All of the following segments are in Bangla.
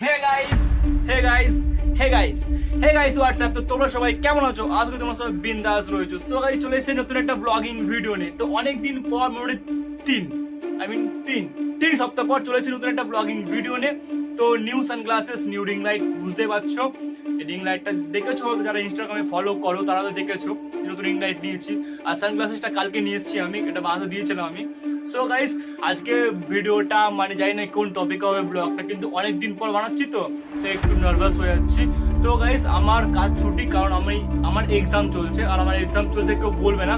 Hey guys hey guys hey guys hey guys WhatsApp তো তোমরা সবাই কেমন আছো? আজকে তোমরা সবাই বিন্দাস রয়েছো। সো গাইস চলে এসেছে নতুন একটা ব্লগিং ভিডিও নিয়ে। তো অনেক পর মোটামুটি তিন। আই মিন তিন। তিন সপ্তাহ পর চলে এসেছে নতুন একটা ব্লগিং ভিডিও নিয়ে। তো new sunglasses new ring light বুঝতে পারছ? রিং লাইটটা দেখেছ? যারা ইনস্টাগ্রামে ফলো করো, তারা তো দেখেছ। নতুন রিং লাইট নিয়েছি। আর সানগ্লাসেসটা কালকে নিয়ে এসেছি আমি। এটা বাঁধা দিয়েছিলাম আমি। সো গাইস আজকে ভিডিওটা মানে জানি না কোন টপিক হবে ব্লগটা কিন্তু অনেক দিন পর বানাচ্ছি তো তো একটু নার্ভাস হয়ে যাচ্ছি। তো গাইস আমার কাজ ছুটি, কারণ আমি আমার এক্সাম চলছে। আর আমার এক্সাম চলতে কেউ বলবে না।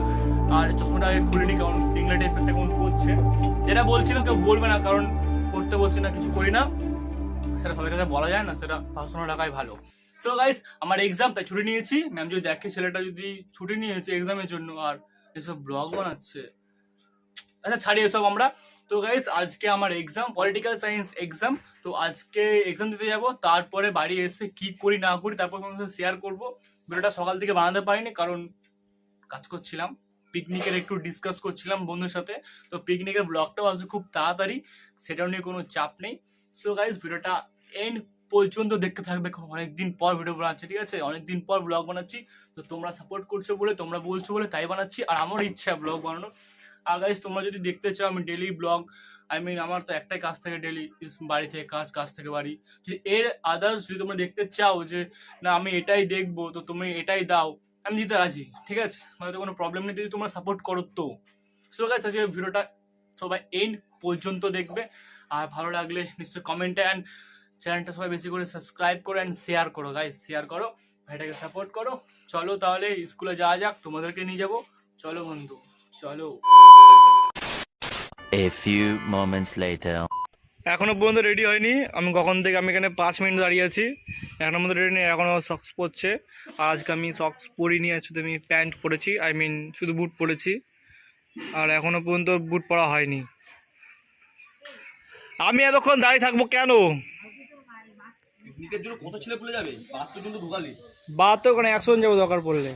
আর চশমাটা আগে খুলিনি কারণ ইংল্যান্ড এফেক্টটা কেমন করছে যেটা বলছিলাম, কেউ বলবে না, কারণ করতে বসছি না, কিছু করি না। সেটা সবার কাছে বলা যায় না, সেটা পার্সোনাল রাখাই ভালো। সো গাইস আমার এক্সাম তাই ছুটি নিয়েছি। ম্যাম যদি দেখে ছেলেটা যদি ছুটি নিয়েছে এক্সামের জন্য, আর এসব ব্লগ বানাচ্ছে। আচ্ছা ছাড়ি এসব আমরা। তো গাইস আজকে আমার এক্সাম পলিটিক্যাল সায়েন্স এক্সাম তো আজকে এক্সাম দিতে যাব, তারপরে বাড়ি এসে কি করি, না করি, তারপর তোমার সাথে শেয়ার করব। ভিডিওটা সকাল থেকে বানাতে পারিনি, কারণ কাজ করছিলাম। পিকনিকের একটু ডিসকাস করছিলাম বন্ধুর সাথে। তো পিকনিকের ব্লগটাও আসবে খুব তাড়াতাড়ি, সেটাও নিয়ে কোনো চাপ নেই। সো গাইস ভিডিওটা এন্ড পর্যন্ত দেখতে থাকবে অনেকদিন পর ভিডিও বানাচ্ছি, ঠিক আছে? অনেকদিন পর ব্লগ বানাচ্ছি। তো তোমরা সাপোর্ট করছ বলে, তোমরা বলছো বলে, তাই বানাচ্ছি, আর আমার ইচ্ছা ব্লগ বানানোর আর গাইস তোমরা যদি দেখতে চাও আমি ডেলি ব্লগ আই মিন আমার তো একটাই কাজ থাকে ডেলি বাড়ি থেকে কাজ কাজ থেকে বাড়ি। যদি এর আদার্স যদি তোমরা দেখতে চাও যে, না, আমি এটাই দেখব, তো তুমি এটাই দাও আমি দিতে রাজি, ঠিক আছে? মানে তো কোনো প্রবলেম নেই, যদি তোমরা সাপোর্ট করো তো। সো গাইস আজকে ভিডিওটা সবাই এন্ড পর্যন্ত দেখবে। আর ভালো লাগলে নিশ্চয়ই কমেন্টে অ্যান্ড চ্যানেলটা সবাই বেশি করে সাবস্ক্রাইব করো অ্যান্ড শেয়ার করো গাইস শেয়ার করো, ভাইটাকে সাপোর্ট করো। চলো তাহলে স্কুলে যাওয়া যাক, তোমাদেরকে নিয়ে যাব। চলো বন্ধু, চলো। A few moments later. এখনও পর্যন্ত রেডি হয়নি। আমি কখন থেকে আমি এখানে পাঁচ মিনিট দাঁড়িয়ে আছি। এখনও পর্যন্ত রেডি নেই এখনও সক্স পরছে। আর আজকে আমি সক্স পরিনি আর শুধু আমি প্যান্ট পরেছি আই মিন শুধু বুট পরেছি। আর এখনও পর্যন্ত বুট পরা হয়নি। আমি এতক্ষণ দাঁড়িয়ে থাকব কেন? বাহাত্তর একশো জন যাব দরকার পড়লে।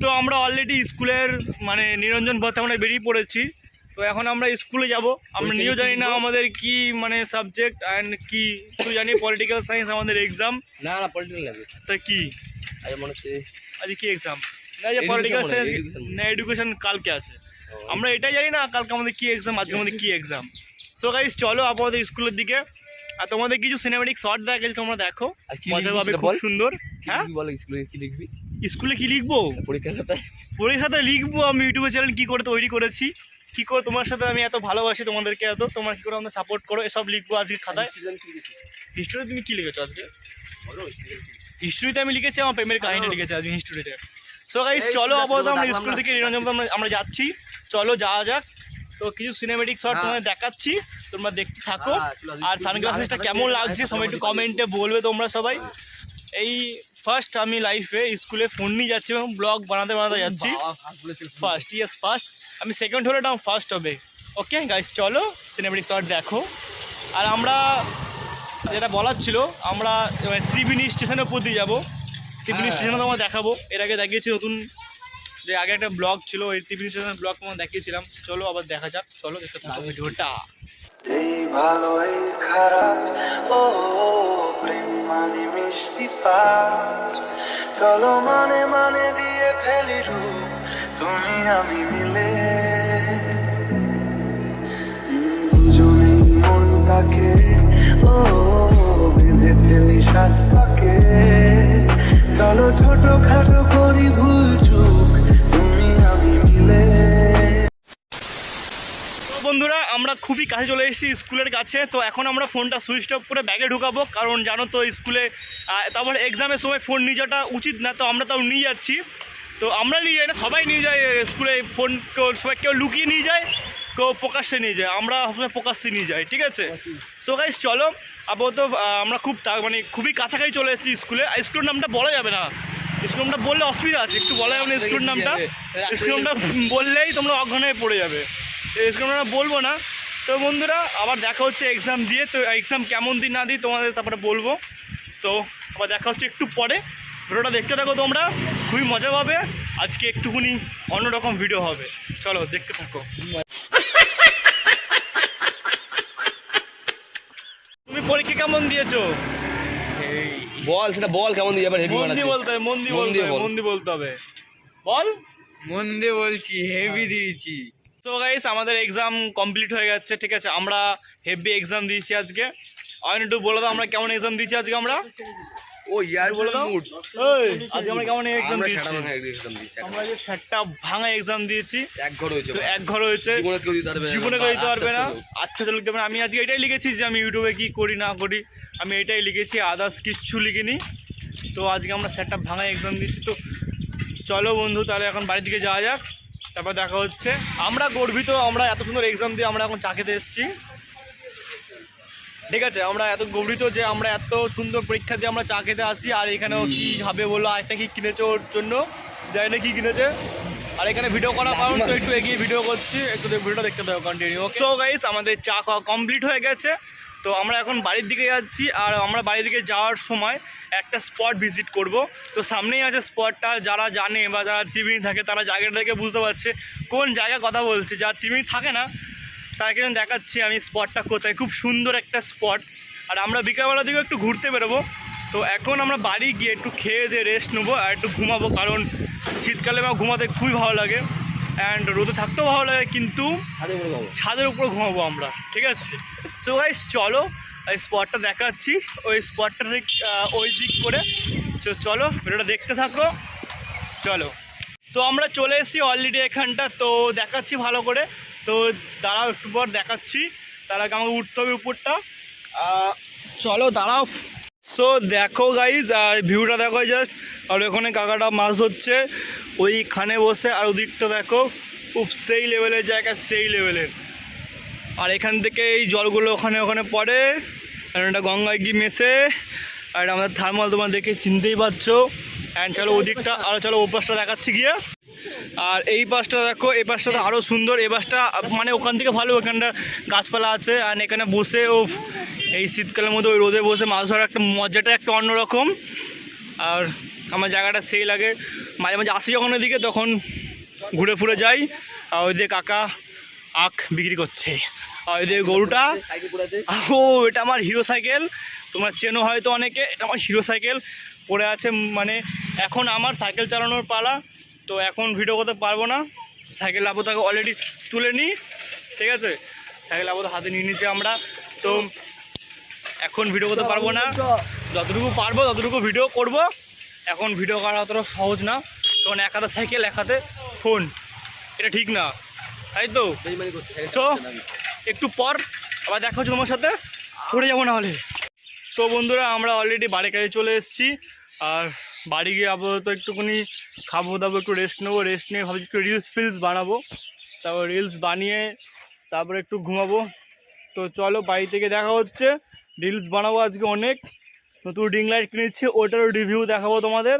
তো আমরা অলরেডি স্কুলের মানে নিরঞ্জন পথে আমরা বেরিয়ে পড়েছি। তো এখন আমরা স্কুলে যাব। আমরা পরীক্ষা নিয়েও জানি না আমাদের কি মানে সাবজেক্ট অ্যান্ড কি শুধু জানি। পলিটিক্যাল সায়েন্স আমাদের এক্সাম না না পলিটিক্যাল লাগবে তা কি? আজ মনে হচ্ছে আজকে কি এক্সাম না যে পলিটিক্যাল সায়েন্স না এডুকেশন কালকে আছে। আমরা এটাই জানি না কালকে আমাদের কি এক্সাম আজকে আমাদের কি এক্সাম সো গাইস চলো আপাতত স্কুলের দিকে। আর তোমাদের কিছু সিনেমেটিক শর্ট দেখা গেছে তোমরা দেখো। মজা পাবে খুব সুন্দর হ্যাঁ? বল স্কুলে কি লিখবি? স্কুলে কি লিখব? পরীক্ষার খাতায়। পরীক্ষাতে লিখব আমি ইউটিউবে চ্যানেল কি করে তৈরি করেছি। কি করে তোমার সাথে আমি এত ভালোবাসি তোমাদেরকে এত? তোমার কি করে আমাদের সাপোর্ট করো? এসব লিখব আজকে খাতায়? হিস্ট্রিতে তুমি কি লিখেছো আজকে? হিস্ট্রিতে আমি লিখেছি? আমার প্রেমের কাহিনী। লিখেছি আজকে হিস্ট্রিতে সো গাইস চলো আপাতত আমরা স্কুল থেকে নিরঞ্জন আমরা- যাচ্ছি। চলো যাওয়া যাক। তো কিছু সিনেমেটিক শট হ্যাঁ। তোমাদের দেখাচ্ছি। তোমরা দেখতে থাকো। হ্যাঁ, আর সানগ্লাসেসটা কেমন লাগছে সবাই একটু কমেন্টে বলবে তোমরা সবাই। এই ফার্স্ট আমি লাইফে স্কুলে ফোন নিয়ে যাচ্ছি এবং ব্লগ বানাতে বানাতে যাচ্ছি। ফার্স্ট ইয়েস ফার্স্ট আমি সেকেন্ড হলে আমার ফার্স্ট হবে। ওকে গাইস চলো সিনেমেটিক শট দেখো। আর আমরা যেটা বলার ছিল আমরা ত্রিবেণী স্টেশনের উপর দিয়ে যাব। ত্রিবেণী হ্যাঁ। স্টেশনে তোমার দেখাবো। এর আগে দেখিয়েছি নতুন যে আগে একটা ব্লগ ছিল ওই ত্রিবেণী স্টেশনের ব্লগ তোমার দেখিয়েছিলাম। চলো আবার দেখা যাক। চলো দেখতে থাকো ভিডিওটা। এই খারাপ ও প্রেম মানে মিষ্টি পার চলো মানে মানে দিয়ে ফেলি রূপ। তুমি আমি মিলে দুজনেই মনটাকে ও বেঁধে ফেলি সাত পাকে ছোট খাটো করি ভুল চুক তুমি আমি মিলে বন্ধুরা, আমরা খুবই কাছে চলে এসেছি স্কুলের কাছে। তো এখন আমরা ফোনটা সুইচ অফ করে ব্যাগে ঢুকাবো, কারণ জানো তো স্কুলে তারপর এক্সামের সময় ফোন নিয়ে যাওয়াটা উচিত না, তো আমরা তাও নিয়ে যাচ্ছি। তো আমরা নিয়ে যাই না, সবাই নিয়ে যায় স্কুলে ফোন কেউ সবাই কেউ লুকিয়ে নিয়ে যায়, কেউ প্রকাশ্যে নিয়ে যায়, আমরা সবাই প্রকাশ্যে নিয়ে যাই, ঠিক আছে? সো গাইস চলো, আপাতত আমরা খুব মানে খুবই কাছাকাছি চলে এসেছি স্কুলে স্কুলের নামটা বলা যাবে না। স্কুল নামটা বললে অসুবিধা আছে, একটু বলা যাবে না স্কুলের নামটা। স্কুল নামটা বললেই তোমরা অজ্ঞান হয়ে পড়ে যাবে। স্কুল নামটা বলব না। তো বন্ধুরা, আবার দেখা হচ্ছে এক্সাম দিয়ে, তো এক্সাম কেমন দিন না দিই তোমাদের তারপরে বলব। তো আবার দেখা হচ্ছে একটু পরে। ভিডিওটা দেখতে থাকো তোমরা। খুবই মজা পাবে। আজকে একটুখানি অন্যরকম ভিডিও হবে। চলো দেখতে থাকো। তুমি পরীক্ষা কেমন দিয়েছ? বল সেটা বল কেমন দিয়ে আবার হেভি মন দিয়ে বলতে হবে মন দিয়ে বলতে হবে বল। মন দিয়ে বলতে হবে। বল? মন দিয়ে বলছি হেভি দিয়েছি। তো গাইস আমাদের এক্সাম কমপ্লিট হয়ে গেছে ঠিক আছে? আমরা হেভি এক্সাম দিয়েছি আজকে। আর একটু বলে দাও আমরা কেমন এক্সাম দিয়েছি আজকে আমরা? ও ইয়ার বলে দাও আজকে আমরা কেমন এক্সাম দিয়েছি ভাঙা এক্সাম দিয়েছি আমরা যে সাতটা ভাঙা এক্সাম দিয়েছি এক ঘর হয়েছে তো এক ঘর হয়েছে। জীবনে কেউ দিতে পারবে না। জীবনে কেউ দিতে পারবে না। আচ্ছা, চলো। আচ্ছা লিখতে পারবে না। আমি আজকে এটাই লিখেছি যে আমি ইউটিউবে কি করি না করি। আমি এটাই লিখেছি আদার্স কিচ্ছু লিখিনি। তো আজকে আমরা সেটটা ভাঙা এক্সাম দিচ্ছি। তো চলো বন্ধু তাহলে এখন বাড়ির দিকে যাওয়া যাক। তারপর দেখা হচ্ছে। আমরা গর্বিত আমরা এত সুন্দর এক্সাম দিয়ে আমরা এখন চা খেতে এসেছি। ঠিক আছে আমরা এত গর্বিত যে আমরা এত সুন্দর পরীক্ষা দিয়ে আমরা চা খেতে আসি আর এখানেও কি হবে বলো আরেকটা কি কিনেছে ওর জন্য? জানি না কি কিনেছে। আর এখানে ভিডিও করার কারণ তো একটু এগিয়ে ভিডিও করছি একটু ভিডিও দেখতে থাকো কন্টিনিউ সো গাইস আমাদের চা খাওয়া কমপ্লিট হয়ে গেছে। তো আমরা এখন বাড়ির দিকে যাচ্ছি আর আমরা বাড়ির দিকে যাওয়ার সময় একটা স্পট ভিজিট করব। তো সামনেই আছে স্পটটা যারা জানে বা যারা ত্রিবেণী থাকে তারা জায়গাটা থেকে বুঝতে পারছে। কোন জায়গায় কথা বলছে? যারা ত্রিবেণী থাকে না তাকে আমি দেখাচ্ছি আমি স্পটটা কোথায়। খুব সুন্দর একটা স্পট। আর আমরা বিকালবেলা দিকেও একটু ঘুরতে বেরোবো। তো এখন আমরা বাড়ি গিয়ে একটু খেয়ে দিয়ে রেস্ট নেব আর একটু ঘুমাবো কারণ শীতকালে আমার ঘুমাতে খুবই ভালো লাগে। অ্যান্ড রোদে থাকতেও ভালো লাগে কিন্তু ছাদের উপরে ছাদের উপর ঘুমাবো আমরা ঠিক আছে? সো গাইস চলো ওই স্পটটা দেখাচ্ছি। ওই স্পটটা ঠিক ওই দিক করে। তো চলো ভিডিওটা দেখতে থাকো। চলো। তো আমরা চলে এসেছি অলরেডি এখানটা তো দেখাচ্ছি ভালো করে। তো দাঁড়াও একটু পর দেখাচ্ছি। তার আগে আমাকে উঠতে হবে উপরটা। চলো দাঁড়াও। সো দেখো গাইজ ভিউটা দেখো জাস্ট আর ওখানে কাকাটা মাছ ধরছে। ওইখানে বসে আর ওদিকটা দেখো। উফ, সেই লেভেলের জায়গা, সেই লেভেলের আর এখান থেকে এই জলগুলো ওখানে ওখানে পড়ে। আর এটা গঙ্গায় গিয়ে মেশে। আর আমাদের থার্মাল তোমার দেখে চিনতেই পারছ। অ্যান্ড চলো ওদিকটা আরও চলো ও পাশটা দেখাচ্ছি গিয়ে। আর এই পাশটা দেখো, এই পাশটা তো আরও সুন্দর। এই পাশটা মানে ওখান থেকে ভালো ওখানটা গাছপালা আছে আর এখানে বসে ও এই শীতকালের মধ্যে ওই রোদে বসে মাছ ধরার একটা মজাটা একটা অন্যরকম। আর আমার জায়গাটা সেই লাগে। মাঝে মাঝে আসি যখন ওইদিকে তখন ঘুরে ফুরে যাই। আর ওই দিয়ে কাকা আখ বিক্রি করছে। আর ওই দিয়ে গরুটা, ও, এটা আমার হিরো সাইকেল তোমরা চেনো হয়তো অনেকে, এটা আমার হিরো সাইকেল পড়ে আছে মানে এখন আমার সাইকেল চালানোর পালা। তো এখন ভিডিও করতে পারব না। সাইকেল আপাতত অলরেডি তুলে নিই, ঠিক আছে? সাইকেল আপাতত হাতে নিয়ে নিচ্ছি আমরা। তো এখন ভিডিও করতে পারব না। যতটুকু পারব, ততটুকু ভিডিও করব। এখন ভিডিও করা অতটা সহজ না। কারণ এক হাতে সাইকেল, এক হাতে ফোন এটা ঠিক না। তাই তো? তো একটু পর আবার দেখা হচ্ছে তোমার সাথে। পড়ে যাব না হলে তো বন্ধুরা, আমরা অলরেডি বাড়ির কাছে চলে এসেছি। আর বাড়ি গিয়ে আপাতত একটুখানি খাব দাবো, একটু রেস্ট নেব রেস্ট নিয়ে ভাবছি একটু রিলস ফিলস বানাবো। তারপর রিলস বানিয়ে তারপরে একটু ঘুমাবো। তো চলো বাড়ি থেকে দেখা হচ্ছে। রিলস বানাবো আজকে অনেক। নতুন রিং লাইট কিনেছি, ওটারও রিভিউ দেখাবো তোমাদের।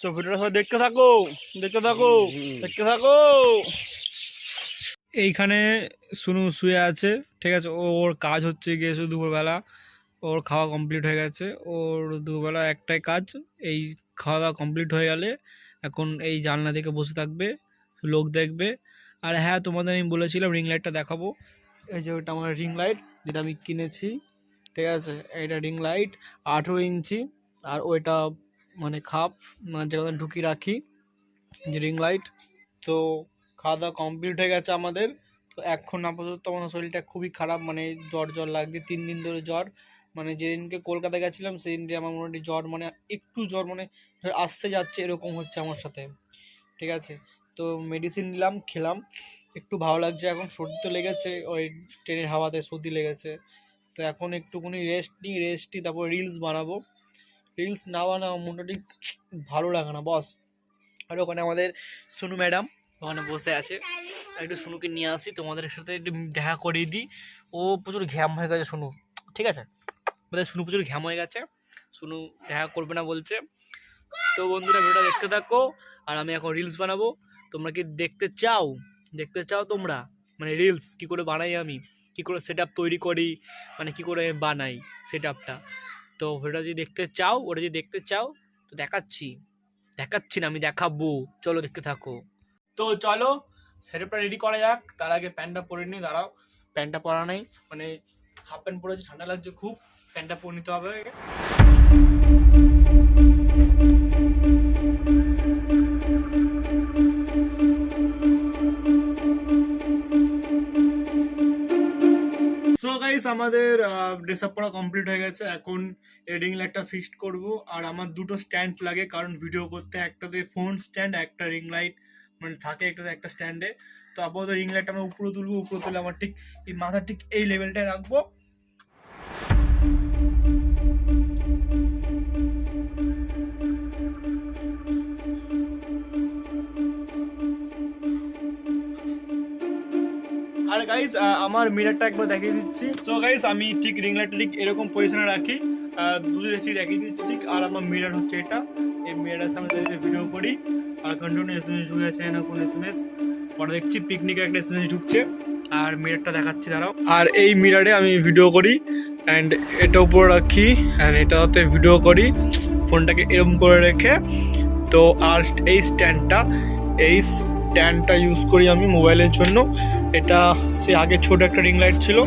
তো ভিডিওটা সবাই দেখতে থাকো দেখতে থাকো দেখতে থাকো। এইখানে শুনু শুয়ে আছে, ঠিক আছে? ওর কাজ হচ্ছে গিয়ে শুধু দুপুরবেলা। ওর খাওয়া কমপ্লিট হয়ে গেছে। ওর দুপুরবেলা একটাই কাজ, এই খাওয়া দাওয়া কমপ্লিট হয়ে গেলে এখন এই জানলা থেকে বসে থাকবে, লোক দেখবে। আর হ্যাঁ তোমাদের আমি বলেছিলাম রিং লাইটটা দেখাবো। এই যে ওটা আমার রিং লাইট যেটা আমি কিনেছি, ঠিক আছে? এটা রিং লাইট আঠেরো ইঞ্চি, আর ওইটা মানে খাপ মানে যেখানে ঢুকিয়ে রাখি, যে রিং লাইট তো খাওয়া দাওয়া কমপ্লিট হয়ে গেছে আমাদের। তো এখন আপাতত আমার শরীরটা খুবই খারাপ মানে জ্বর জ্বর লাগছে, তিন দিন ধরে জ্বর। মানে যেদিনকে কলকাতা গেছিলাম, সেদিন দিয়ে আমার মোটামুটি জ্বর মানে একটু জ্বর মানে আসতে যাচ্ছে এরকম হচ্ছে আমার সাথে। ঠিক আছে? তো মেডিসিন নিলাম, খেলাম। একটু ভালো লাগছে এখন, সর্দি তো লেগেছে, ওই ট্রেনের হাওয়াতে সর্দি লেগেছে। তো এখন একটুখানি রেস্ট নিই রেস্ট তারপর রিলস বানাবো। রিলস না বানাবো মোটামুটি ভালো লাগে না বস আর ওখানে আমাদের সুনু ম্যাডাম ওখানে বসে আছে। একটু সুনুকে নিয়ে আসি, তোমাদের সাথে একটু দেখা করিয়ে দিই। ও প্রচুর ঘ্যাম হয়ে গেছে সুনু। ঠিক আছে? বোধহয় সুনু প্রচুর ঘ্যাম হয়ে গেছে। শুনু দেখা করবে না বলছে। তো বন্ধুরা, ভিডিওটা দেখতে থাকো, আর আমি এখন রিলস বানাবো। তোমরা কি দেখতে চাও? দেখতে চাও তোমরা? মানে রিলস কি করে বানাই আমি? কি করে সেট তৈরি করি? মানে কি করে বানাই সেট তো ওটা যদি দেখতে চাও, ওটা যদি দেখতে চাও, তো দেখাচ্ছি। দেখাচ্ছি না, আমি দেখাবো। চলো দেখতে থাকো। তো চলো সেটআপটা রেডি করা যাক। তার আগে প্যান্টটা পরে নিই, দাঁড়াও। প্যান্টটা পরা নেই। মানে হাফ প্যান্ট পরেছি, ঠান্ডা লাগছে খুব। স্ট্যান্ডটা পরে নিতে হবে গাইস আমাদের ড্রেস আপ করা কমপ্লিট হয়ে গেছে। এখন রিং লাইটটা ফিক্সড করব। আর আমার দুটো স্ট্যান্ড লাগে, কারণ ভিডিও করতে একটাতে ফোন স্ট্যান্ড একটা রিং লাইট মানে থাকে একটাতে একটা স্ট্যান্ডে তো আপাতত রিং লাইটটা আমরা উপরে তুলবো, উপরে তুলে আমার ঠিক এই মাথার ঠিক এই লেভেলটায় রাখব। আর গাইস আমার মিরারটা একবার দেখিয়ে দিচ্ছি। সো গাইস আমি ঠিক রিং লাইটটা ঠিক এরকম পজিশনে রাখি। দুটো ঠিক দেখিয়ে দিচ্ছি ঠিক। আর আমার মিরার হচ্ছে এটা। এই মিরারের সামনে যদি ভিডিও করি, আর কন্টিনিউ এস এম এস ঢুকে আছে না কোন এস এম এস পরে দেখছি পিকনিকের একটা এস এম এস ঢুকছে। আর মিরারটা দেখাচ্ছি, দাঁড়াও। আর এই মিরারে আমি ভিডিও করি। অ্যান্ড এটা উপরে রাখি অ্যান্ড এটাতে ভিডিও করি, ফোনটাকে এরম করে রেখে। তো আর এই স্ট্যান্ডটা এই স্ট্যান্ডটা ইউজ করি আমি মোবাইলের জন্য। এটা সে আগে ছোট একটা রিং লাইট ছিল,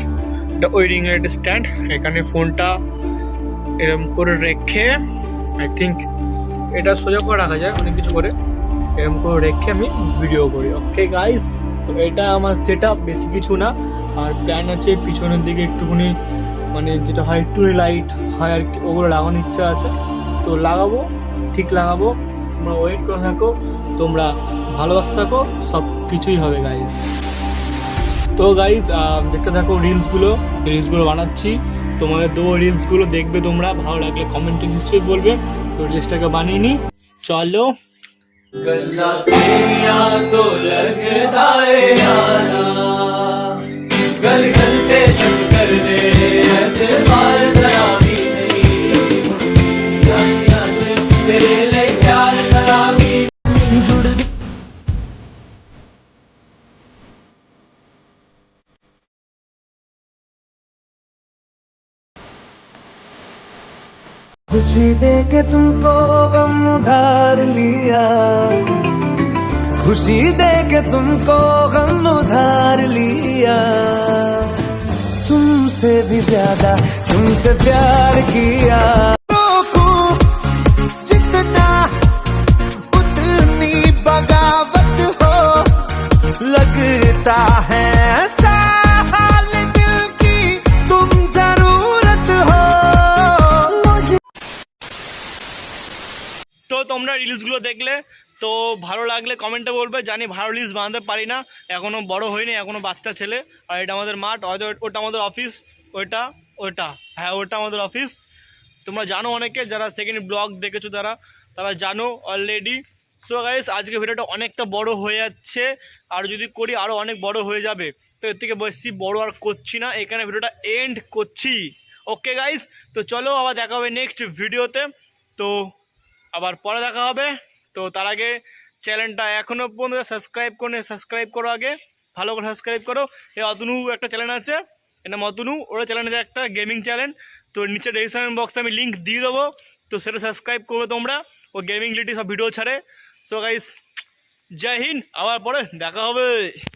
এটা ওই রিং লাইটের স্ট্যান্ড এখানে ফোনটা এরম করে রেখে আই থিঙ্ক এটা সোজা করে রাখা যায়, অনেক কিছু করে। এরম করে রেখে আমি ভিডিও করি। ওকে গাইস তো এটা আমার সেট বেশি কিছু না। আর প্ল্যান আছে, পিছনের দিকে একটুখানি মানে যেটা হয় একটু লাইট হয় আর কি, ওগুলো লাগানোর ইচ্ছা আছে। তো লাগাবো, ঠিক লাগাবো, তোমরা ওয়েট করে থাকো, তোমরা ভালোবাসা থাকো সব কিছুই হবে গাইস তো গাইজ দেখতে থাকো রিলসগুলো রিলসগুলো বানাচ্ছি। তোমাদের দেবো রিলসগুলো দেখবে তোমরা, ভালো লাগলে কমেন্টে নিশ্চয়ই বলবে। তো রিলসটাকে বানিয়ে নিই চলো। खुशी दे के तुमको गम उधार लिया। खुशी दे के तुमको गम उधार लिया। तुमसे भी ज़्यादा, तुमसे प्यार किया। তো তোমরা রিলসগুলো দেখলে, তো ভালো লাগলে কমেন্টে বলবে, জানি ভালো রিলস বানাতে পারি না এখনও বড় হয়নি এখনও বাচ্চা ছেলে, আর এটা আমাদের মাঠ হয়তো ওটা আমাদের অফিস ওইটা ওইটা হ্যাঁ ওটা আমাদের অফিস তোমরা জানো অনেকে, যারা সেকেন্ড ব্লগ দেখেছ তারা তারা জানো অলরেডি সো গাইস আজকে ভিডিওটা অনেকটা বড় হয়ে যাচ্ছে, আর যদি করি আরও অনেক বড় হয়ে যাবে। তো এর থেকে বেশি বড় আর করছি না, এখানে ভিডিওটা এন্ড করছি। ওকে গাইস তো চলো আবার দেখা হবে নেক্সট ভিডিওতে তো আবার পরে দেখা হবে। তো তার আগে চ্যানেলটা এখনও পর্যন্ত সাবস্ক্রাইব করে সাবস্ক্রাইব করো আগে। ভালো করে সাবস্ক্রাইব করো। এই অতনু একটা চ্যানেল আছে, এর নাম অতনু। ওরা চ্যানেল আছে একটা গেমিং চ্যানেল তো নিচে ডিসক্রিপশন বক্সে আমি লিঙ্ক দিয়ে দেবো। তো সেটা সাবস্ক্রাইব করবে তোমরা। ও গেমিং রিলেটিভ সব ভিডিও ছাড়ে। সো গাইস জয় হিন্দ। আবার পরে দেখা হবে।